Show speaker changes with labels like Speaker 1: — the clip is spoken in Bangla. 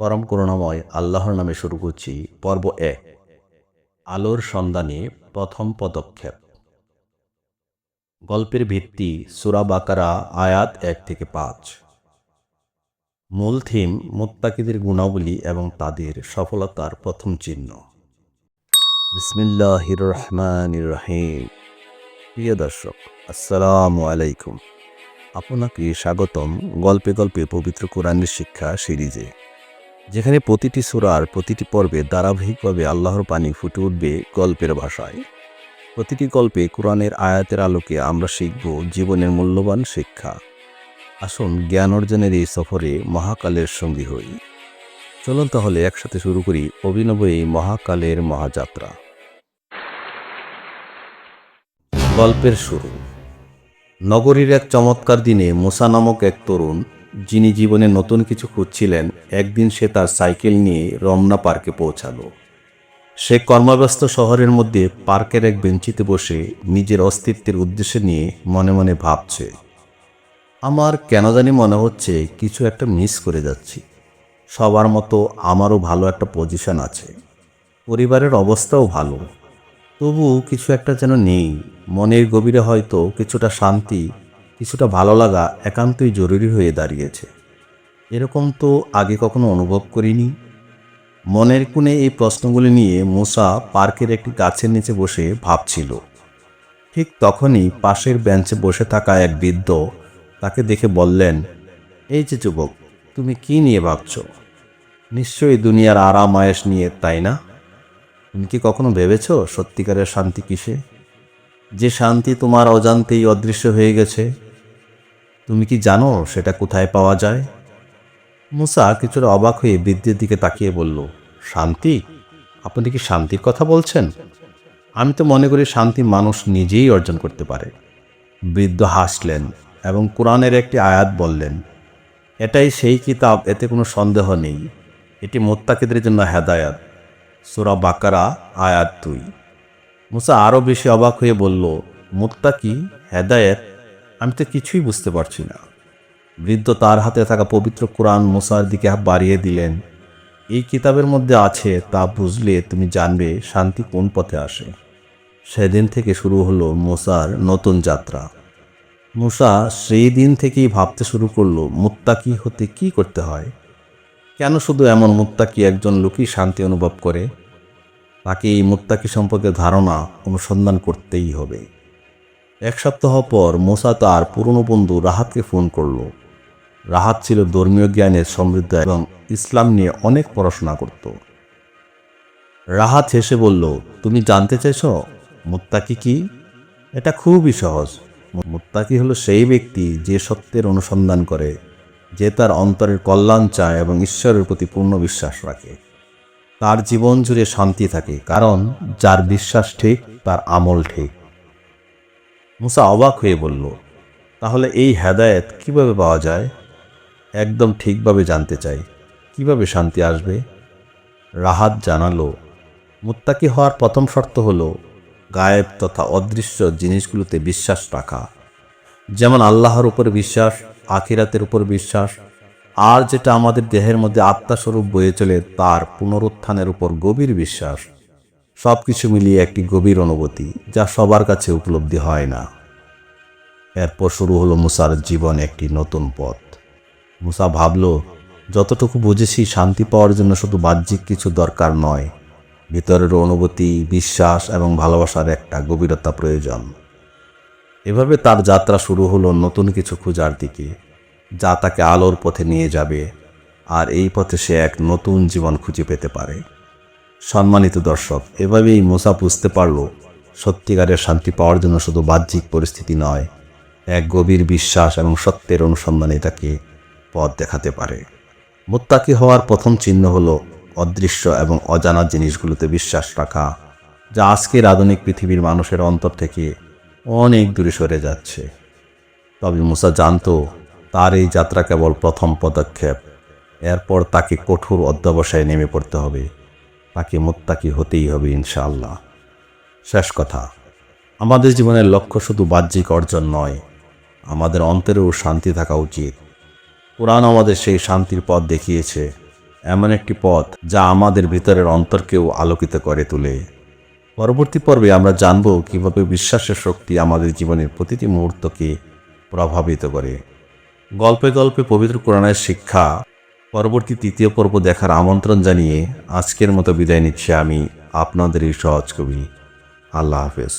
Speaker 1: পরম করুণাময় আল্লাহর নামে শুরু করছি পর্ব এক আলোর সন্ধানে প্রথম পদক্ষেপ। গল্পের ভিত্তি সুরা বাকারা, আয়াত এক থেকে পাঁচ। মূল থিম মোত্তাকিদের গুণাবলী এবং তাদের সফলতার প্রথম চিহ্ন। বিসমিল্লাহির রহমান রহিম। প্রিয় দর্শক, আসসালামু আলাইকুম। আপনাকে স্বাগতম গল্পে গল্পে পবিত্র কোরআনের শিক্ষা সিরিজে। যেখানে প্রতিটি সুরার প্রতিটি পর্বে ধারাবাহিকভাবে আল্লাহর পানি ফুটে উঠবে গল্পের ভাষায়। প্রতিটি গল্পে কোরআনের আয়াতের আলোকে আমরা শিখব জীবনের মূল্যবান শিক্ষা। আসুন জ্ঞান অর্জনের এই সফরে মহাকালের সঙ্গী হই। চলুন তাহলে একসাথে শুরু করি অভিনব এই মহাকালের মহাযাত্রা। গল্পের শুরু। নগরীর এক চমৎকার দিনে মোসা নামক এক তরুণ, যিনি জীবনে নতুন কিছু খুঁজছিলেন একদিন সে তার সাইকেল নিয়ে রমনা পার্কে পৌঁছালো। সে কর্মব্যস্ত শহরের মধ্যে পার্কের এক বেঞ্চিতে বসে নিজের অস্তিত্বের উদ্দেশ্য নিয়ে মনে মনে ভাবছে, আমার কেন জানি মনে হচ্ছে কিছু একটা মিস করে যাচ্ছি। সবার মতো আমারও ভালো একটা পজিশন আছে। পরিবারের অবস্থাও ভালো। তবু কিছু একটা যেন নেই। মনের গভীরে হয়তো কিছুটা শান্তি, কিছুটা ভালো লাগা একান্তই জরুরি হয়ে দাঁড়িয়েছে। এরকম তো আগে কখনো অনুভব করিনি। মনের কোণে এই প্রশ্নগুলি নিয়ে মুসা পার্কের একটি গাছের নিচে বসে ভাবছিল। ঠিক তখনই পাশের বেঞ্চে বসে থাকা এক বৃদ্ধ তাকে দেখে বললেন, এই যে যুবক, তুমি কি নিয়ে ভাবছ? নিশ্চয়ই দুনিয়ার আরাম আয়েস নিয়ে, তাই না? তুমি কি কখনো ভেবেছ সত্যিকারের শান্তি কিসে? যে শান্তি তোমার অজান্তেই অদৃশ্য হয়ে গেছে। তুমি কি জানো সেটা কোথায় পাওয়া যায়? মুসা কিছুটা অবাক হয়ে বৃদ্ধের দিকে তাকিয়ে বলল, শান্তি? আপনি কি শান্তির কথা বলছেন? আমি তো মনে করি শান্তি মানুষ নিজেই অর্জন করতে পারে। বৃদ্ধ হাসলেন এবং কোরআনের একটি আয়াত বললেন, এটাই সেই কিতাব, এতে কোনো সন্দেহ নেই। এটি মোত্তাকিদের জন্য হেদায়াত। সুরা বাকারা, আয়াত দুই। মুসা আরও বেশি অবাক হয়ে বলল, মোত্তাকি, হেদায়েত? আমি তো কিছুই বুঝতে পারছি না। বৃদ্ধ তার হাতে থাকা পবিত্র কোরআন মুসার দিকে বাড়িয়ে দিলেন। এই কিতাবের মধ্যে আছে, তা বুঝলে তুমি জানবে শান্তি কোন পথে আসে। সেদিন থেকে শুরু হলো মুসার নতুন যাত্রা। মুসা সেই দিন থেকেই ভাবতে শুরু করল, মুত্তাকি হতে কি করতে হয়? কেন শুধু এমন মুত্তাকি একজন লোকই শান্তি অনুভব করে? তাকে এই মুত্তাকি সম্পর্কে ধারণা, অনুসন্ধান করতেই হবে। এক সপ্তাহ পর মোসা তার পুরনো বন্ধু রাহাতকে ফোন করল। রাহাত ছিল ধর্মীয় জ্ঞানের সমৃদ্ধ এবং ইসলাম নিয়ে অনেক পড়াশোনা করত। রাহাত হেসে বলল, তুমি জানতে চাইছ মুত্তাকি কি? এটা খুবই সহজ। মুত্তাকি হলো সেই ব্যক্তি যে সত্যের অনুসন্ধান করে, যে তার অন্তরের কল্যাণ চায় এবং ঈশ্বরের প্রতি পূর্ণ বিশ্বাস রাখে। তার জীবন জুড়ে শান্তি থাকে, কারণ যার বিশ্বাস ঠিক, তার আমল ঠিক। মুসা অবাক হয়ে বলল, তাহলে এই হেদায়েত কীভাবে পাওয়া যায়? একদম ঠিকভাবে জানতে চাই। কীভাবে শান্তি আসবে? রাহাত জানালো, মুত্তাকি হওয়ার প্রথম শর্ত হলো গায়েব তথা অদৃশ্য জিনিসগুলোতে বিশ্বাস রাখা। যেমন আল্লাহর উপর বিশ্বাস, আখিরাতের উপর বিশ্বাস, আর যেটা আমাদের দেহের মধ্যে আত্মাস্বরূপ বয়ে চলে তার পুনরুত্থানের উপর গভীর বিশ্বাস। সব কিছু মিলিয়ে একটি গভীর অনুভূতি যা সবার কাছে উপলব্ধি হয় না। এরপর শুরু হলো মুসার জীবন একটি নতুন পথ। মুসা ভাবল, যতটুকু বুঝেছি, শান্তি পাওয়ার জন্য শুধু বাহ্যিক কিছু দরকার নয়। ভিতরের অনুভূতি, বিশ্বাস এবং ভালোবাসার একটা গভীরতা প্রয়োজন। এভাবে তার যাত্রা শুরু হলো নতুন কিছু খোঁজার দিকে। যা তাকে আলোর পথে নিয়ে যাবে, আর এই পথে সে এক নতুন জীবন খুঁজে পেতে পারে। সম্মানিত দর্শক, এভাবেই মুসা বুঝতে পারল, সত্যিকারের শান্তি পাওয়ার জন্য শুধু বাহ্যিক পরিস্থিতি নয়, এক গভীর বিশ্বাস এবং সত্যের অনুসন্ধানে তাকে পথ দেখাতে পারে। মোত্তাকি হওয়ার প্রথম চিহ্ন হলো অদৃশ্য এবং অজানা জিনিসগুলোতে বিশ্বাস রাখা, যা আজকের আধুনিক পৃথিবীর মানুষের অন্তর থেকে অনেক দূরে সরে যাচ্ছে। তবে মুসা জানতো, তার এই যাত্রা কেবল প্রথম পদক্ষেপ। এরপর তাকে কঠোর অধ্যবসায় নেমে পড়তে হবে। তাকে মোত্তাকি হতেই হবে, ইনশাআল্লাহ। শেষ কথা, আমাদের জীবনের লক্ষ্য শুধু বাহ্যিক অর্জন নয়, আমাদের অন্তরেও শান্তি থাকা উচিত। কোরআন আমাদের সেই শান্তির পথ দেখিয়েছে, এমন একটি পথ যা আমাদের ভিতরের অন্তরকেও আলোকিত করে তোলে। পরবর্তী পর্বে আমরা জানব কীভাবে বিশ্বাসের শক্তি আমাদের জীবনের প্রতিটি মুহূর্তকে প্রভাবিত করে। গল্পে গল্পে পবিত্র কোরআনের শিক্ষা, পরবর্তী তৃতীয় পর্ব দেখার আমন্ত্রণ জানিয়ে আজকের মতো বিদায় নিচ্ছি আমি, আপনাদের এই সহজ কবি। আল্লাহ হাফেজ।